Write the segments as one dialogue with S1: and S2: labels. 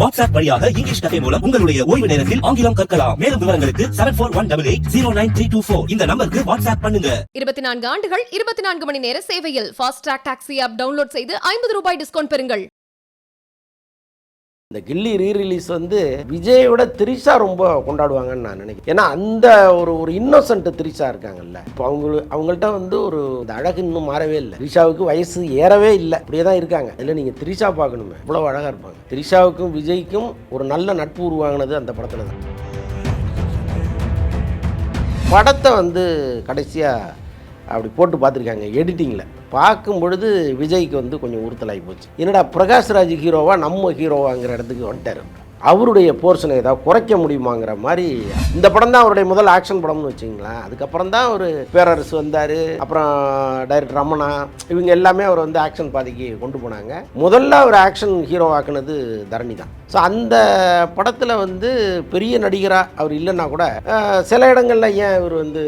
S1: WhatsApp வழியாக English கதை மூலம் உங்களுடைய ஓய்வு நேரத்தில் ஆங்கிலம் கற்கலாம். மேலும் விவரங்களுக்கு seven four one double eight zero nine three two four இந்த நம்பருக்கு வாட்ஸ்அப் பண்ணுங்க.
S2: இருபத்தி நான்கு ஆண்டுகள் இருபத்தி நான்கு மணி நேர சேவையில் ஃபாஸ்ட் டாக்ஸி ஆப் டவுன்லோட் செய்து ஐம்பது ரூபாய் டிஸ்கவுண்ட் பெறுங்கள்.
S3: இந்த கில்லி ரீ ரிலீஸ் வந்து விஜயோட திரிஷா ரொம்ப கொண்டாடுவாங்கன்னு நான் நினைக்கிறேன். ஏன்னா அந்த ஒரு ஒரு இன்னோசன்ட் திரிஷா இருக்காங்கல்ல. இப்போ அவங்க அவங்கள்ட்ட வந்து ஒரு இந்த அழகு இன்னும் மாறவே இல்லை. திரிஷாவுக்கு வயசு ஏறவே இல்லை. அப்படியே தான் இருக்காங்க. இதில் நீங்கள் திரிஷா பார்க்கணுமே. இவ்வளோ அழகாக இருப்பாங்க. திரிஷாவுக்கும் விஜய்க்கும் ஒரு நல்ல நட்பு உருவாங்கினது அந்த படத்தில் தான். படத்தை வந்து கடைசியாக அப்படி போட்டு பார்த்துருக்காங்க எடிட்டிங்கில் பார்க்கும் பொழுது விஜய்க்கு வந்து கொஞ்சம் உறுத்தலாகி போச்சு. என்னடா பிரகாஷ்ராஜ் ஹீரோவா நம்ம ஹீரோவாங்கிற இடத்துக்கு வந்துட்டார். அவருடைய போர்ஷனை ஏதாவது குறைக்க முடியுமாங்கிற மாதிரி இந்த படம் தான் அவருடைய முதல் ஆக்ஷன் படம்னு வச்சுங்களேன் அதுக்கப்புறம் தான் ஒரு பேரரசு வந்தார் அப்புறம் டைரக்டர் ரமணா இவங்க எல்லாமே அவர் வந்து ஆக்ஷன் பாதைக்கு கொண்டு போனாங்க. முதல்ல அவர் ஆக்ஷன் ஹீரோ ஆக்குனது தரணி தான். ஸோ அந்த படத்தில் வந்து பெரிய நடிகராக அவர் இல்லைன்னா கூட சில இடங்களில் ஏன் இவர் வந்து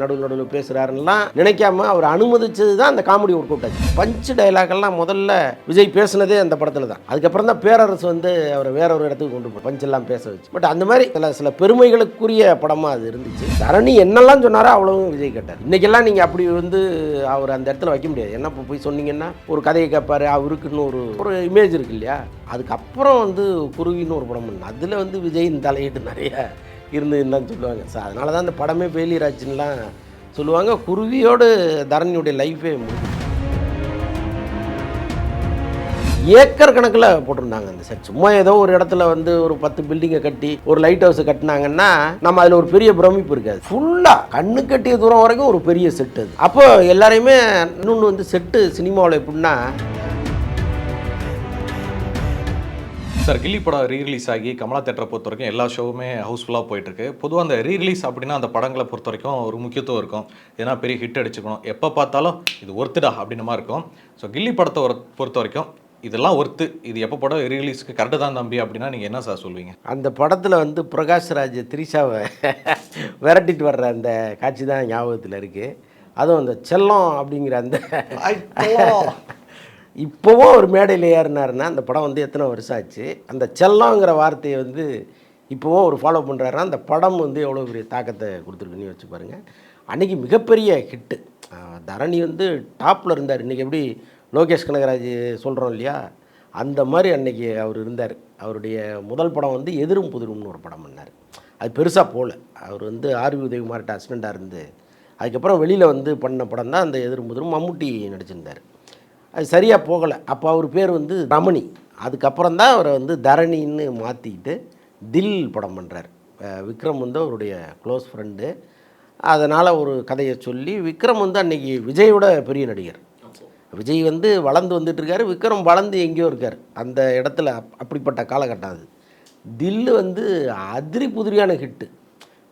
S3: நடுவில் நடுவில் பேசுகிறாருலாம் நினைக்காம அவர் அனுமதிச்சது தான் அந்த காமெடி ஒர்க் அவுட் ஆச்சு. பஞ்சு டைலாக்லாம் முதல்ல விஜய் பேசுனதே அந்த படத்தில் தான். அதுக்கப்புறம் தான் பேரரசு வந்து அவரை வேற ஒரு இடத்துக்கு கொண்டு பஞ்செல்லாம் பேச வச்சு. பட் அந்த மாதிரி சில சில பெருமைகளுக்குரிய படமாக அது இருந்துச்சு. தரணி என்னெல்லாம் சொன்னாரோ அவ்வளவும் விஜய் கேட்டார். இன்றைக்கெல்லாம் நீங்கள் அப்படி வந்து அவர் அந்த இடத்துல வைக்க முடியாது. என்ன இப்போ போய் சொன்னீங்கன்னா ஒரு கதையை கேட்பாரு அவருக்குன்னு ஒரு ஒரு இமேஜ் இருக்கு இல்லையா? அதுக்கப்புறம் வந்து குருவின்னு ஒரு படம் பண்ண. அதில் வந்து விஜயின் தலையீட்டு நிறைய இருந்ததுன்னு தான் சொல்லுவாங்க. ஸோ அதனால தான் அந்த படமே ஃபெயிலியர் ஆச்சுன்னெலாம் சொல்லுவாங்க. குருவியோடு தரணியுடைய லைஃபே முடிஞ்சு ஏக்கர் கணக்கில் போட்டிருந்தாங்க அந்த செட் சும்மா ஏதோ ஒரு இடத்துல வந்து ஒரு பத்து பில்டிங்கை கட்டி ஒரு லைட் ஹவுஸ் கட்டினாங்கன்னா நம்ம அதில் ஒரு பெரிய பிரமிப்பு இருக்காது. ஃபுல்லாக கண்ணு கட்டிய தூரம் வரைக்கும் ஒரு பெரிய செட்டு அது. அப்போ எல்லாரையுமே இன்னொன்று வந்து செட்டு சினிமாவில் எப்படின்னா
S4: சார் கில்லி படம் ரீ ரிலீஸ் ஆகி கமலா தேட்டரை பொறுத்த வரைக்கும் எல்லா ஷோவுமே ஹவுஸ்ஃபுல்லாக போயிட்டுருக்கு. பொதுவாக அந்த ரீ ரிலீஸ் அப்படின்னா அந்த படங்களை பொறுத்த வரைக்கும் ஒரு முக்கியத்துவம் இருக்கும். ஏன்னா பெரிய ஹிட் அடிச்சுக்கணும். எப்போ பார்த்தாலும் இது ஒர்த்துடா அப்படின்ற மாதிரி இருக்கும். ஸோ கில்லி படத்தை பொறுத்த வரைக்கும் இதெல்லாம் ஒர்த்து இது எப்போ படம் ரிலீஸ்க்கு கரெக்டு தான் தம்பி அப்படின்னா நீங்கள் என்ன சார் சொல்வீங்க?
S3: அந்த படத்தில் வந்து பிரகாஷ்ராஜ் திரிஷாவை விரட்டிட்டு வர்ற அந்த காட்சி தான் ஞாபகத்தில் இருக்குது அதுவும் அந்த செல்லம் அப்படிங்கிற அந்த இப்போவும் ஒரு மேடையில் ஏறினாருன்னா அந்த படம் வந்து எத்தனை வருஷம் ஆச்சு? அந்த செல்லங்கிற வார்த்தையை வந்து இப்போவும் ஒரு ஃபாலோ பண்ணுறாருன்னா அந்த படம் வந்து எவ்வளோ பெரிய தாக்கத்தை கொடுத்துருக்குன்னு வச்சு பாருங்கள் அன்றைக்கி மிகப்பெரிய ஹிட்டு தரணி வந்து டாப்பில் இருந்தார். இன்றைக்கி எப்படி லோகேஷ் கனகராஜ் சொல்கிறோம் இல்லையா? அந்த மாதிரி அன்னைக்கு அவர் இருந்தார். அவருடைய முதல் படம் வந்து எதிரும் புதிரும்னு ஒரு படம் பண்ணார். அது பெருசாக போகல அவர் வந்து ஆர்வி உதயகுமார்கிட்ட ஹஸ்பண்டாக இருந்து அதுக்கப்புறம் வெளியில் வந்து பண்ண படம் தான் அந்த எதிரும் புதிரும் மம்முட்டி நடிச்சிருந்தார். அது சரியாக போகலை. அப்போ அவர் பேர் வந்து ரமணி. அதுக்கப்புறம் தான் அவரை வந்து தரணின்னு மாற்றிக்கிட்டு தில் படம் பண்ணுறார் விக்ரம் வந்து அவருடைய க்ளோஸ் ஃப்ரெண்டு அதனால் ஒரு கதையை சொல்லி விக்ரம் வந்து அன்னைக்கு விஜயோட பெரிய நடிகர். விஜய் வந்து வளர்ந்து வந்துட்டு இருக்காரு விக்ரம் வளர்ந்து எங்கேயோ இருக்கார். அந்த இடத்துல அப்- அப்படிப்பட்ட காலகட்டம் அது. தில்லு வந்து அதிரி புதிரியான ஹிட்டு.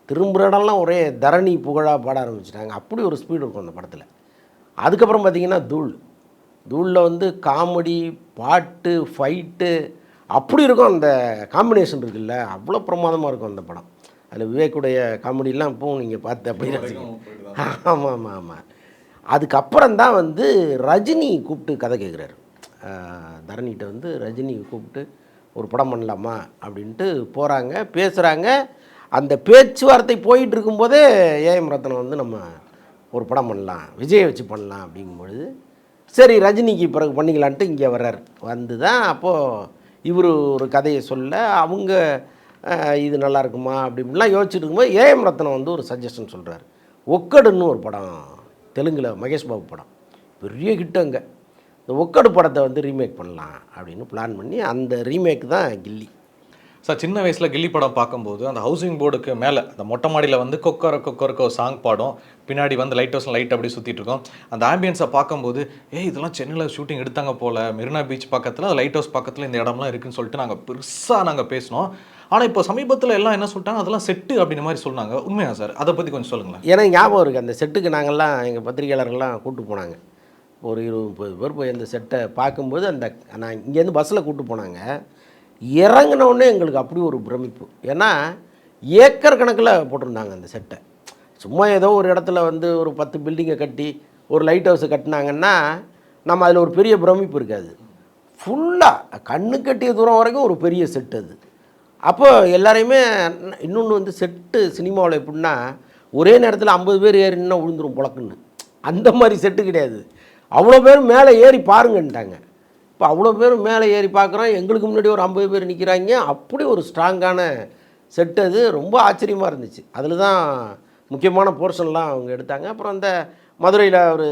S3: திரும்புகிற இடம்லாம் ஒரே தரணி புகழாக பாட ஆரம்பிச்சிட்டாங்க. அப்படி ஒரு ஸ்பீடு இருக்கும் அந்த படத்தில். அதுக்கப்புறம் பார்த்தீங்கன்னா தூள். தூளில் வந்து காமெடி பாட்டு ஃபைட்டு அப்படி இருக்கும் அந்த காம்பினேஷன் இருக்குல்ல. அவ்வளோ பிரமாதமாக இருக்கும் அந்த படம். அதில் விவேக்குடைய காமெடிலாம் இப்போவும் நீங்கள் பார்த்து அப்படி ஆமாம் ஆமாம் ஆமாம் அதுக்கப்புறம் தான் வந்து ரஜினி கூப்பிட்டு கதை கேட்குறாரு. தரணிகிட்ட வந்து ரஜினி கூப்பிட்டு ஒரு படம் பண்ணலாமா அப்படின்ட்டு போகிறாங்க பேசுகிறாங்க அந்த பேச்சுவார்த்தை போயிட்டு இருக்கும்போதே ஏஎம் ரத்னம் வந்து நம்ம ஒரு படம் பண்ணலாம் விஜயை வச்சு பண்ணலாம் அப்படிங்கும்பொழுது சரி ரஜினிக்கு பிறகு பண்ணிக்கலான்ட்டு இங்கே வர்றார். வந்து தான் அப்போது இவர் ஒரு கதையை சொல்ல அவங்க இது நல்லா இருக்குமா அப்படின்லாம் யோசிச்சுட்டு இருக்கும்போது ஏஎம் ரத்னம் வந்து ஒரு சஜஷன் சொல்கிறார் ஒக்கடுன்னு ஒரு படம். தெலுங்கில் மகேஷ் பாபு படம். பெரிய ஹிட் அங்கே. இந்த ஒக்கடு படத்தை வந்து ரீமேக் பண்ணலாம் அப்படின்னு பிளான் பண்ணி அந்த ரீமேக் தான் கில்லி.
S4: சார் சின்ன வயசில் கில்லி படம் பார்க்கும்போது அந்த ஹவுசிங் போர்டுக்கு மேலே அந்த மொட்டை மாடியில் வந்து கொக்கர கொக்கரக்க ஒரு சாங் பாடும். பின்னாடி வந்து லைட் ஹவுஸ் லைட் அப்படி சுற்றிட்டு இருக்கோம். அந்த ஆம்பியன்ஸை பார்க்கும்போது ஏ இதெல்லாம் சென்னையில் ஷூட்டிங் எடுத்தாங்க போல். மெரினா பீச் பக்கத்தில் லைட் ஹவுஸ் பக்கத்தில் இந்த இடம்லாம் இருக்குன்னு சொல்லிட்டு நாங்கள் பெருசாக நாங்கள் பேசினோம். ஆனால் இப்போ சமீபத்தில் எல்லாம் என்ன சொல்லிட்டாங்க? அதெல்லாம் செட்டு அப்படின்ற மாதிரி சொன்னாங்க. உண்மையா சார்? அதை பற்றி கொஞ்சம் சொல்லுங்களேன்.
S3: எனக்கு ஞாபகம் இருக்குது அந்த செட்டுக்கு நாங்கள்லாம் எங்கள் பத்திரிகையாளர்கள்லாம் கூப்பிட்டு போனாங்க. ஒரு இருபது முப்பது பேர் போய் அந்த செட்டை பார்க்கும்போது அந்த நான் இங்கேருந்து பஸ்ஸில் கூப்பிட்டு போனாங்க. இறங்கினோடனே எங்களுக்கு அப்படி ஒரு பிரமிப்பு. ஏன்னா ஏக்கர் கணக்கில் போட்டிருந்தாங்க அந்த செட்டை. சும்மா ஏதோ ஒரு இடத்துல வந்து ஒரு பத்து பில்டிங்கை கட்டி ஒரு லைட் ஹவுஸை கட்டினாங்கன்னா நம்ம அதில் ஒரு பெரிய பிரமிப்பு இருக்காது. ஃபுல்லாக கண்ணு கட்டிய தூரம் வரைக்கும் ஒரு பெரிய செட் அது. அப்போது எல்லாரையுமே இன்னொன்று வந்து செட்டு சினிமாவில் எப்படின்னா ஒரே நேரத்தில் ஐம்பது பேர் ஏறினா விழுந்துரும் புழக்குன்னு அந்த மாதிரி செட்டு கிடையாது. அவ்வளோ பேர் மேலே ஏறி பாருங்கன்ட்டாங்க. இப்போ அவ்வளோ பேர் மேலே ஏறி பார்க்குறோம் எங்களுக்கு முன்னாடி ஒரு ஐம்பது பேர் நிற்கிறாங்க அப்படி ஒரு ஸ்ட்ராங்கான செட்டு அது. ரொம்ப ஆச்சரியமாக இருந்துச்சு. அதில் தான் முக்கியமான போர்ஷன்லாம் அவங்க எடுத்தாங்க. அப்புறம் அந்த மதுரையில் ஒரு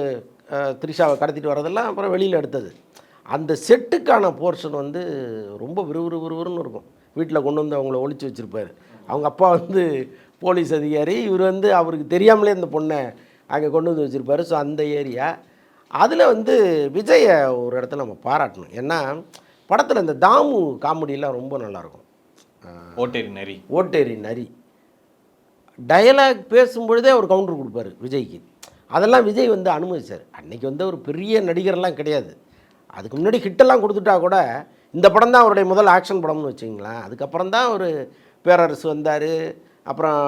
S3: த்ரிஷாவை கடத்திட்டு வரதெல்லாம் அப்புறம் வெளியில் எடுத்தது. அந்த செட்டுக்கான போர்ஷன் வந்து ரொம்ப விறுவிறு விறுவிறுன்னு இருக்கும். வீட்டில் கொண்டு வந்து அவங்கள ஒழிச்சு வச்சுருப்பாரு. அவங்க அப்பா வந்து போலீஸ் அதிகாரி இவர் வந்து அவருக்கு தெரியாமலே இந்த பொண்ணை அங்கே கொண்டு வந்து வச்சுருப்பாரு. ஸோ அந்த ஏரியா. அதில் வந்து விஜயை ஒரு இடத்துல நம்ம பாராட்டணும். ஏன்னா படத்தில் இந்த தாமு காமெடியெலாம் ரொம்ப நல்லாயிருக்கும்.
S4: ஓட்டேரி நெறி
S3: ஓட்டேரி நரி. டயலாக் பேசும்பொழுதே அவர் கவுண்டர் கொடுப்பாரு விஜய்க்கு. அதெல்லாம் விஜய் வந்து அனுமதிச்சார். அன்னைக்கு வந்து ஒரு பெரிய நடிகர்லாம் கிடையாது. அதுக்கு முன்னாடி ஹிட்டெல்லாம் கொடுத்துட்டா கூட இந்த படம் தான் அவருடைய முதல் ஆக்ஷன் படம்னு வச்சுங்களேன் அதுக்கப்புறம் தான் ஒரு பேரரசு வந்தார் அப்புறம்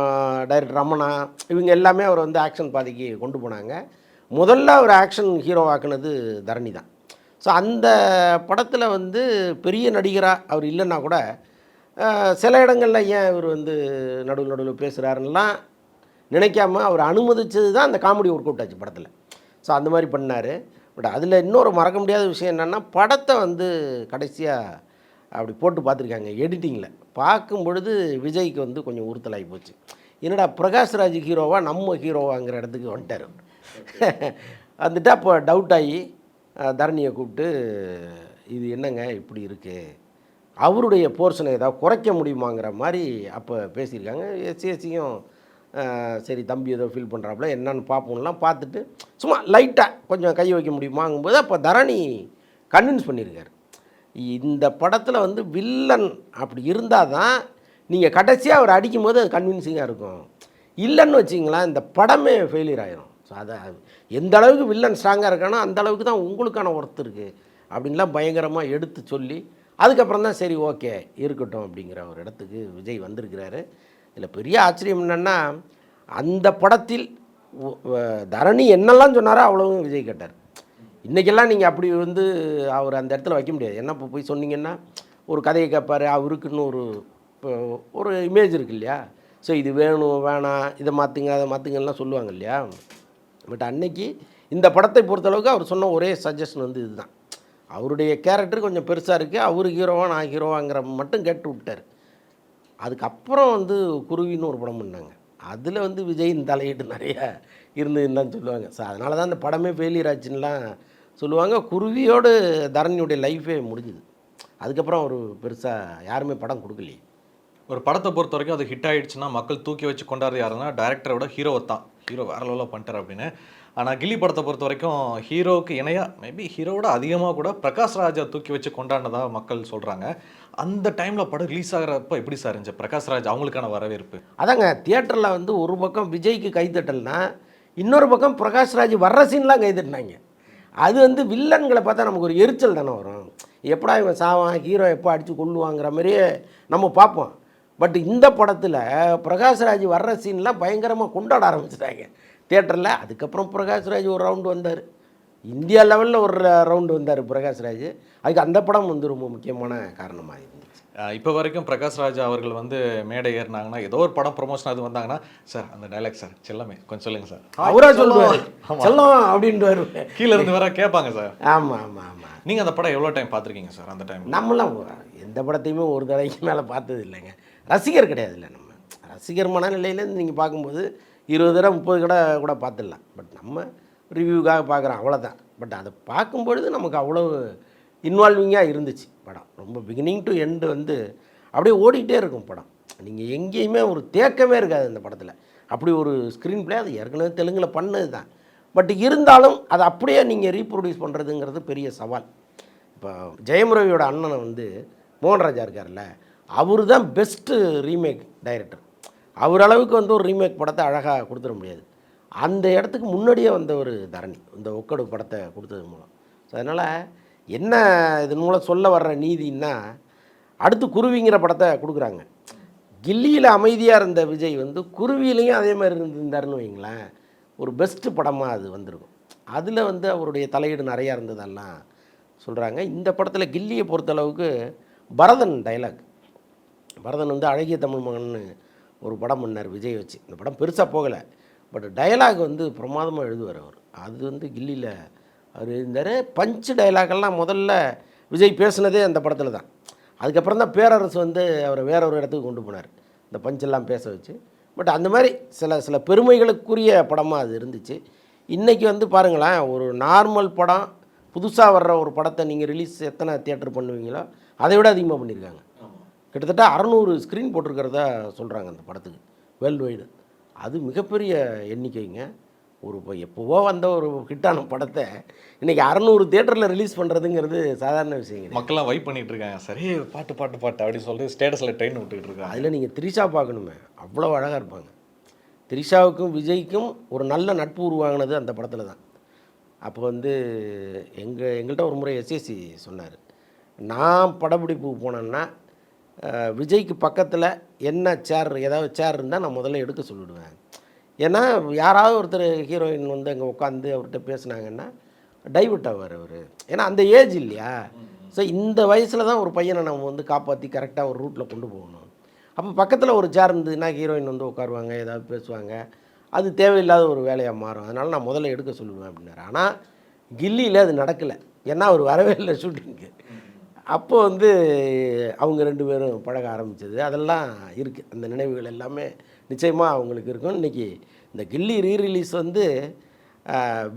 S3: டைரக்டர் ரமணா இவங்க எல்லாமே அவர் வந்து ஆக்ஷன் பாதைக்கு கொண்டு போனாங்க. முதல்ல அவர் ஆக்ஷன் ஹீரோ ஆக்குனது தரணி தான். ஸோ அந்த படத்தில் வந்து பெரிய நடிகராக அவர் இல்லைன்னா கூட சில இடங்களில் ஏன் இவர் வந்து நடுவில் நடுவில் பேசுகிறாருலாம் நினைக்காம அவர் அனுமதிச்சது தான் அந்த காமெடி ஒர்க் அவுட் ஆச்சு படத்தில். ஸோ அந்த மாதிரி பண்ணார். பட் அதில் இன்னொரு மறக்க முடியாத விஷயம் என்னென்னா படத்தை வந்து கடைசியாக அப்படி போட்டு பார்த்துருக்காங்க எடிட்டிங்கில் பார்க்கும் பொழுது விஜய்க்கு வந்து கொஞ்சம் உறுத்தலாகி போச்சு. என்னடா பிரகாஷ்ராஜ் ஹீரோவாக நம்ம ஹீரோவாங்கிற இடத்துக்கு வந்துட்டார். வந்துட்டு அப்போ டவுட் ஆகி தரணியை கூப்பிட்டு இது என்னங்க இப்படி இருக்குது அவருடைய போர்ஷனை ஏதாவது குறைக்க முடியுமாங்கிற மாதிரி அப்போ பேசியிருக்காங்க. எஸ்சிஎஸ்சியும் சரி தம்பி ஏதோ ஃபீல் பண்ணுறாப்புல என்னன்னு பார்ப்போம்லாம் பார்த்துட்டு சும்மா லைட்டாக கொஞ்சம் கை வைக்க முடியுமாங்கும்போது அப்போ தரணி கன்வின்ஸ் பண்ணியிருக்காரு இந்த படத்தில் வந்து வில்லன் அப்படி இருந்தால் தான் நீங்கள் கடைசியாக அவர் அடிக்கும்போது அது கன்வின்சிங்காக இருக்கும். இல்லைன்னு வச்சிங்களேன் இந்த படமே ஃபெயிலியர் ஆகிரும் ஸோ அதை எந்த அளவுக்கு வில்லன் ஸ்ட்ராங்காக இருக்கானோ அந்த அளவுக்கு தான் உங்களுக்கான ஒர்த்து இருக்குது அப்படின்லாம் பயங்கரமாக எடுத்து சொல்லி அதுக்கப்புறம் தான் சரி ஓகே இருக்கட்டும் அப்படிங்கிற ஒரு இடத்துக்கு விஜய் வந்திருக்கிறாரு. இதில் பெரிய ஆச்சரியம் என்னென்னா அந்த படத்தில் தரணி என்னெல்லாம் சொன்னாரோ அவ்வளவும் விஜய் கேட்டார். இன்றைக்கெல்லாம் நீங்கள் அப்படி வந்து அவர் அந்த இடத்துல வைக்க முடியாது. என்ன இப்போ போய் சொன்னீங்கன்னா ஒரு கதையை கேட்பார் அவருக்குன்னு ஒரு இப்போ ஒரு இமேஜ் இருக்கு இல்லையா? ஸோ இது வேணும் வேணாம் இதை மாற்றுங்க அதை மாற்றுங்கலாம் சொல்லுவாங்க இல்லையா? பட் அன்னைக்கு இந்த படத்தை பொறுத்தளவுக்கு அவர் சொன்ன ஒரே சஜஷன் வந்து இதுதான். அவருடைய கேரக்டர் கொஞ்சம் பெருசாக இருக்குது அவர் ஹீரோவா நான் ஹீரோவாங்கிற மட்டும் கேட்டு விட்டார். அதுக்கப்புறம் வந்து குருவின்னு ஒரு படம் பண்ணாங்க. அதில் வந்து விஜயின் தலையீடு நிறைய இருந்ததுன்னு தான் சொல்லுவாங்க. ஸோ அதனால தான் அந்த படமே ஃபெயிலியர் ஆச்சுன்னுலாம் சொல்லுவாங்க. குருவியோடு தரணியுடைய லைஃபே முடிஞ்சுது. அதுக்கப்புறம் ஒரு பெருசாக யாருமே படம் கொடுக்கலையே.
S4: ஒரு படத்தை பொறுத்த வரைக்கும் அது ஹிட் ஆயிடுச்சுன்னா மக்கள் தூக்கி வச்சு கொண்டாடுறது யாருன்னா டேரக்டரை விட ஹீரோவை தான். ஹீரோ வேற லெவலில் பண்ணிட்டார் அப்படின்னு. ஆனால் கில்லி படத்தை பொறுத்த வரைக்கும் ஹீரோவுக்கு இணையாக மேபி ஹீரோவோட அதிகமாக கூட பிரகாஷ் ராஜா தூக்கி வச்சு கொண்டாடினதாக மக்கள் சொல்கிறாங்க அந்த டைமில் படம் ரிலீஸ் ஆகிறப்ப எப்படி சார் இருந்துச்சு? பிரகாஷ் ராஜ் அவங்களுக்கான வரவேற்பு?
S3: அதாங்க தியேட்டரில் வந்து ஒரு பக்கம் விஜய்க்கு கைத்தட்டல்னா இன்னொரு பக்கம் பிரகாஷ் ராஜ் வர்ற சீன்லாம் கைத்தட்டினாங்க அது வந்து வில்லன்களை பார்த்தா நமக்கு ஒரு எரிச்சல் தானே வரும். எப்படா இவன் சாவான் ஹீரோ எப்போ அடித்து கொள்ளுவாங்கிற மாதிரியே நம்ம பார்ப்போம். பட் இந்த படத்தில் பிரகாஷ்ராஜ் வர்ற சீன்லாம் பயங்கரமாக கொண்டாட ஆரம்பிச்சிட்டாங்க. தியேட்டரில் அதுக்கப்புறம் பிரகாஷ்ராஜ் ஒரு ரவுண்டு வந்தார். இந்தியா லெவலில் ஒரு ரவுண்டு வந்தார் பிரகாஷ்ராஜ் அதுக்கு அந்த படம் வந்து ரொம்ப முக்கியமான காரணமாக இருந்துச்சு.
S4: இப்போ வரைக்கும் பிரகாஷ் ராஜா அவர்கள் வந்து மேடை ஏறினாங்கன்னா ஏதோ ஒரு படம் ப்ரொமோஷன் அது வந்தாங்கன்னா சார் அந்த டைலாக் சார் செல்லமே கொஞ்சம் சொல்லுங்க சார்.
S3: அவரா சொல்லுவார். செல்லம் அப்படின்ட்டு வருவேன்
S4: கீழே இருந்து வேற கேட்பாங்க சார்.
S3: ஆமாம் ஆமாம் ஆமாம்
S4: நீங்கள் அந்த படம் எவ்வளோ டைம் பார்த்துருக்கீங்க சார் அந்த டைம்
S3: நம்மளாம் எந்த படத்தையுமே ஒரு தடவைக்கு மேலே பார்த்தது இல்லைங்க. ரசிகர் கிடையாதுல்ல நம்ம. ரசிகர் மனநிலையிலேருந்து நீங்கள் பார்க்கும்போது இருபது தடவை முப்பது கடை கூட பார்த்துடலாம். பட் நம்ம ரிவ்யூக்காக பார்க்குறோம் அவ்வளோதான் பட் அதை பார்க்கும்பொழுது நமக்கு அவ்வளோ இன்வால்விங்காக இருந்துச்சு படம். ரொம்ப பிகினிங் டு எண்டு வந்து அப்படியே ஓடிக்கிட்டே இருக்கும் படம். நீங்கள் எங்கேயுமே ஒரு தேக்கமே இருக்காது இந்த படத்தில். அப்படி ஒரு ஸ்க்ரீன் பிளே அது ஏற்கனவே தெலுங்கில் பண்ணது தான் பட் இருந்தாலும் அதை அப்படியே நீங்கள் ரீப்ரொடியூஸ் பண்ணுறதுங்கிறது பெரிய சவால். இப்போ ஜெயம் ரவியோட அண்ணனை வந்து மோகன்ராஜா இருக்கார்ல அவர் தான் பெஸ்ட்டு ரீமேக் டைரக்டர் அவர் அளவுக்கு வந்து ஒரு ரீமேக் படத்தை அழகாக கொடுத்துட முடியாது. அந்த இடத்துக்கு முன்னாடியே வந்த ஒரு தரணி இந்த ஒக்கடு படத்தை கொடுத்தது மூலம். ஸோ அதனால் என்ன இதன் மூலம் சொல்ல வர்ற நீதின்னா அடுத்து குருவிங்கிற படத்தை கொடுக்குறாங்க. கில்லியில் அமைதியாக இருந்த விஜய் வந்து குருவியிலையும் அதே மாதிரி இருந்திருந்தாருன்னு வைங்களேன் ஒரு பெஸ்ட்டு படமாக அது வந்திருக்கும். அதில் வந்து அவருடைய தலையீடு நிறையா இருந்ததெல்லாம் சொல்கிறாங்க இந்த படத்தில் கில்லியை பொறுத்தளவுக்கு பரதன் டைலாக் பரதன் வந்து அழகிய தமிழ் மகன்னு ஒரு படம் பண்ணார் விஜய் வச்சு. இந்த படம் பெருசாக போகலை. பட் டயலாக் வந்து பிரமாதமாக எழுதுவார் அவர். அது வந்து கில்லியில் அவர் இருந்தார் பஞ்சு டயலாகெல்லாம் முதல்ல விஜய் பேசுனதே அந்த படத்தில் தான். அதுக்கப்புறம் தான் பேரரசு வந்து அவரை வேற ஒரு இடத்துக்கு கொண்டு போனார். இந்த பஞ்செல்லாம் பேச வச்சு. பட் அந்த மாதிரி சில சில பெருமைகளுக்குரிய படமாக அது இருந்துச்சு. இன்றைக்கி வந்து பாருங்களேன் ஒரு நார்மல் படம் புதுசாக வர்ற ஒரு படத்தை நீங்கள் ரிலீஸ் எத்தனை தியேட்டர் பண்ணுவீங்களோ அதை விட அதிகமாக பண்ணியிருக்காங்க. கிட்டத்தட்ட அறநூறு ஸ்க்ரீன் போட்டிருக்கிறதா சொல்கிறாங்க அந்த படத்துக்கு வேர்ல்டு வைடு அது மிகப்பெரிய எண்ணிக்கைங்க. ஒரு இப்போ எப்போவோ வந்த ஒரு ஹிட்டான படத்தை இன்றைக்கி அறநூறு தேட்டரில் ரிலீஸ் பண்ணுறதுங்கிறது சாதாரண விஷயம்
S4: மக்கள்லாம் வைப் பண்ணிட்டு இருக்காங்க. சரி பாட்டு பாட்டு பாட்டு அப்படின்னு சொல்லிட்டு ஸ்டேட்டஸில் ட்ரெயின் விட்டுக்கிட்டு இருக்காங்க.
S3: அதில் நீங்கள் த்ரிஷா பார்க்கணுமே. அவ்வளோ அழகாக இருப்பாங்க. த்ரிஷாவுக்கும் விஜய்க்கும் ஒரு நல்ல நட்பு உருவாங்கினது அந்த படத்தில் தான். அப்போ வந்து எங்கள் எங்கள்கிட்ட ஒரு முறை எஸ்எஸ்சி சொன்னார். நான் படப்பிடிப்புக்கு போனேன்னா விஜய்க்கு பக்கத்தில் என்ன சேர் ஏதாவது சேர் இருந்தால் நான் முதல்ல எடுக்க சொல்லிவிடுவேன் ஏன்னா யாராவது ஒருத்தர் ஹீரோயின் வந்து அங்கே உட்காந்து அவர்கிட்ட பேசுனாங்கன்னா டைவர்ட் ஆவார் அவர். ஏன்னா அந்த ஏஜ் இல்லையா? ஸோ இந்த வயசில் தான் ஒரு பையனை நம்ம வந்து காப்பாற்றி கரெக்டாக ஒரு ரூட்டில் கொண்டு போகணும். அப்போ பக்கத்தில் ஒரு சேர் இருந்ததுன்னா ஹீரோயின் வந்து உட்காருவாங்க ஏதாவது பேசுவாங்க. அது தேவையில்லாத ஒரு வேலையாக மாறும். அதனால் நான் முதல்ல எடுக்க சொல்லுவேன் அப்படின்னாரு. ஆனால் கில்லியில் அது நடக்கலை. ஏன்னா அவர் வரவே இல்லை ஷூட்டிங்க்கு அப்போ வந்து அவங்க ரெண்டு பேரும் பழக ஆரம்பித்தது அதெல்லாம் இருக்குது அந்த நினைவுகள் எல்லாமே நிச்சயமாக அவங்களுக்கு இருக்கும். இன்றைக்கி இந்த கில்லி ரீரிலீஸ் வந்து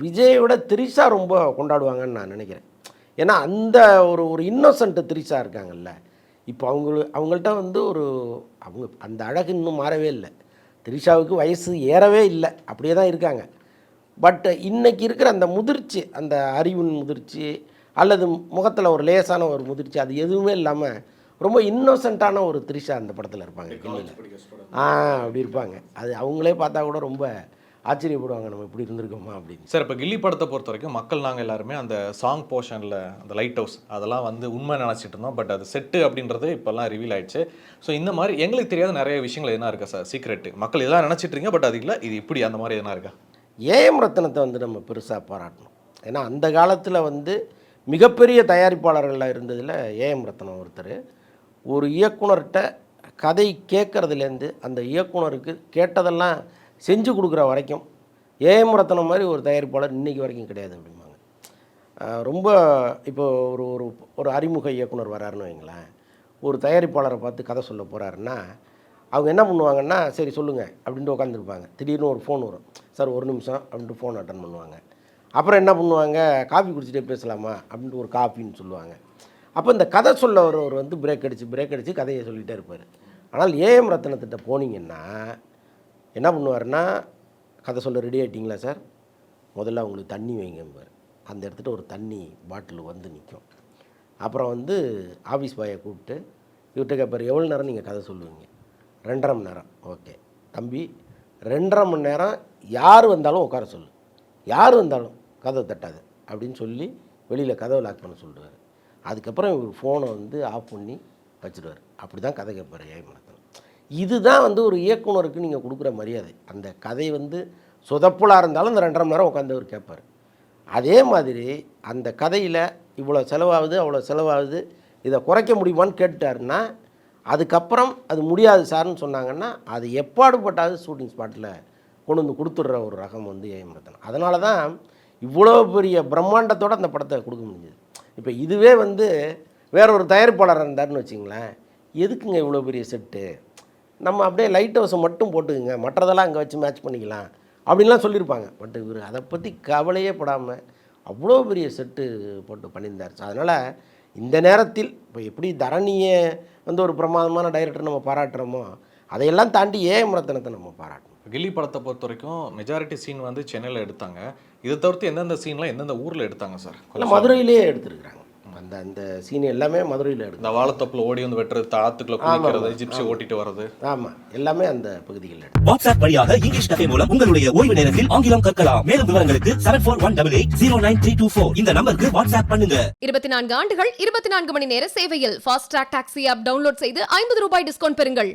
S3: விஜயோட திரிஷா ரொம்ப கொண்டாடுவாங்கன்னு நான் நினைக்கிறேன். ஏன்னா அந்த ஒரு ஒரு இன்னோசண்ட்டு திரிஷா இருக்காங்கல்ல. இப்போ அவங்களு அவங்கள்ட்ட வந்து ஒரு அவங்க அந்த அழகு இன்னும் மாறவே இல்லை. திரிஷாவுக்கு வயசு ஏறவே இல்லை. அப்படியே தான் இருக்காங்க. பட் இன்றைக்கி இருக்கிற அந்த முதிர்ச்சி அந்த அறிவின் முதிர்ச்சி அல்லது முகத்தில் ஒரு லேசான ஒரு முதிர்ச்சி அது எதுவுமே இல்லாமல் ரொம்ப இன்னோசண்ட்டான ஒரு திரிஷா அந்த படத்தில் இருப்பாங்க கில்லியில் ஆ அப்படி இருப்பாங்க. அது அவங்களே பார்த்தா கூட ரொம்ப ஆச்சரியப்படுவாங்க நம்ம இப்படி இருந்திருக்கோமா அப்படின்னு.
S4: சார் இப்போ கில்லி படத்தை பொறுத்த வரைக்கும் மக்கள் நாங்கள் எல்லாருமே அந்த சாங் போர்ஷனில் அந்த லைட் ஹவுஸ் அதெல்லாம் வந்து உண்மை நினச்சிட்டு இருந்தோம். பட் அது செட்டு அப்படின்றது இப்போல்லாம் ரிவீல் ஆயிடுச்சு. ஸோ இந்த மாதிரி எங்களுக்கு தெரியாத நிறைய விஷயங்கள் எதுனா இருக்கா சார்? சீக்ரெட் மக்கள் இதெல்லாம் நினச்சிட்டு இருக்கீங்க பட் அது இல்லை இது இப்படி அந்த மாதிரி எதுனா இருக்கா?
S3: ஏஎம் ரத்னத்தை வந்து நம்ம பெருசாக பாராட்டணும். ஏன்னா அந்த காலத்தில் வந்து மிகப்பெரிய தயாரிப்பாளர்களில் இருந்ததில் ஏஎம் ரத்னம் ஒருத்தர். ஒரு இயக்குனர்கிட்ட கதை கேட்குறதுலேருந்து அந்த இயக்குனருக்கு கேட்டதெல்லாம் செஞ்சு கொடுக்குற வரைக்கும் ஏஎம் ரத்னம் மாதிரி ஒரு தயாரிப்பாளர் இன்றைக்கி வரைக்கும் கிடையாது அப்படிம்பாங்க. ரொம்ப இப்போ ஒரு ஒரு ஒரு அறிமுக இயக்குனர் வராருன்னு வைங்களேன். ஒரு தயாரிப்பாளரை பார்த்து கதை சொல்ல போகிறாருன்னா அவங்க என்ன பண்ணுவாங்கன்னா சரி சொல்லுங்கள் அப்படின்ட்டு உட்காந்துருப்பாங்க திடீர்னு ஒரு ஃபோன் வரும். சார் ஒரு நிமிஷம் அப்படின்ட்டு ஃபோன் அட்டன் பண்ணுவாங்க. அப்புறம் என்ன பண்ணுவாங்க? காஃபி குடிச்சிட்டே பேசலாமா? அப்படின்ட்டு ஒரு காஃபின்னு சொல்லுவாங்க. அப்போ இந்த கதை சொல்ல ஒருவர் வந்து பிரேக் அடித்து பிரேக் அடித்து கதையை சொல்லிகிட்டே இருப்பார். ஆனால் ஏஎம் ரத்னத்திட்ட போனீங்கன்னா என்ன பண்ணுவார்னா கதை சொல்ல ரெடி ஆகிட்டிங்களா சார் முதல்ல அவங்களுக்கு தண்ணி வைங்கம்பார். அந்த இடத்துட்டு ஒரு தண்ணி பாட்டில் வந்து நிற்கும் அப்புறம் வந்து ஆஃபீஸ் பாயை கூப்பிட்டு இவர்கிட்ட கேட்பார் எவ்வளோ நேரம் நீங்கள் கதை சொல்லுவீங்க? ரெண்டரை மணி நேரம். ஓகே தம்பி ரெண்டரை மணி நேரம் யார் வந்தாலும் உட்கார சொல்லு. யார் வந்தாலும். கதவை தட்டாது அப்படின்னு சொல்லி வெளியில் கதவை லாக் பண்ண சொல்லிடுவார் அதுக்கப்புறம் இவர் ஃபோனை வந்து ஆஃப் பண்ணி வச்சுடுவார் அப்படி தான் கதை கேட்பார் ஏமனத்தன் இதுதான் வந்து ஒரு இயக்குனருக்கு நீங்கள் கொடுக்குற மரியாதை. அந்த கதை வந்து சொதப்புலாக இருந்தாலும் இந்த ரெண்டரை மணி நேரம் உட்காந்து அவர் கேட்பார். அதே மாதிரி அந்த கதையில் இவ்வளோ செலவாகுது அவ்வளோ செலவாகுது இதை குறைக்க முடியுமான்னு கேட்டுட்டாருன்னா அதுக்கப்புறம் அது முடியாது சார்னு சொன்னாங்கன்னா அது எப்பாடுபட்டாவது ஷூட்டிங் ஸ்பாட்டில் கொண்டு வந்து கொடுத்துட்ற ஒரு ரகம் வந்து ஏஎம் ரத்னம் அதனால தான் இவ்வளோ பெரிய பிரம்மாண்டத்தோடு அந்த படத்தை கொடுக்க முடிஞ்சது. இப்போ இதுவே வந்து வேற ஒரு தயாரிப்பாளர் இருந்தாருன்னு வச்சிங்களேன் எதுக்குங்க இவ்வளோ பெரிய செட்டு நம்ம அப்படியே லைட் ஹவுஸை மட்டும் போட்டுக்குங்க மற்றதெல்லாம் அங்கே வச்சு மேட்ச் பண்ணிக்கலாம் அப்படின்லாம் சொல்லியிருப்பாங்க. பட் இவர் அதை பற்றி கவலையே படாமல் அவ்வளோ பெரிய செட்டு போட்டு பண்ணியிருந்தார். ஸோ அதனால் இந்த நேரத்தில் இப்போ எப்படி தரணியை வந்து ஒரு பிரமாதமான டைரக்டர் நம்ம பாராட்டுறோமோ அதையெல்லாம் தாண்டி ஏஎம் ரத்னத்தை நம்ம பாராட்டணும்.
S4: கில்லி படத்தை பொறுத்த வரைக்கும் மெஜாரிட்டி சீன் வந்து சென்னையில் எடுத்தாங்க. இதை தவிர்த்து எந்தெந்த சீன்லாம் எந்தெந்த ஊரில் எடுத்தாங்க சார்
S3: இல்லை மதுரையிலேயே எடுத்திருக்கிறாங்க. அந்த அந்த சீன் எல்லாமே மதுரையில் எடுத்து
S4: இந்த வாழைத்தப்பில் ஓடி வந்து வெட்டுறது ஆத்துக்குள்ள குளிக்கிறது ஜிப்சி ஓட்டிட்டு வர்றது.
S3: ஆமாம் எல்லாமே அந்த பகுதிகளில் எடுத்து
S1: வாட்ஸ்அப் வழியாக இங்கிலீஷ் கஃபே மூலம் உங்களுடைய ஓய்வு நேரத்தில் ஆங்கிலம் கற்கலாம். மேலும் விவரங்களுக்கு seven four one double eight zero nine three two four இந்த நம்பருக்கு வாட்ஸ்அப் பண்ணுங்க.
S2: இருபத்தி நான்கு ஆண்டுகள் இருபத்தி நான்கு மணி நேர சேவையில். Fast track taxi app download செய்து ஐம்பது ரூபாய் டிஸ்கவுண்ட் பெறுங்கள்.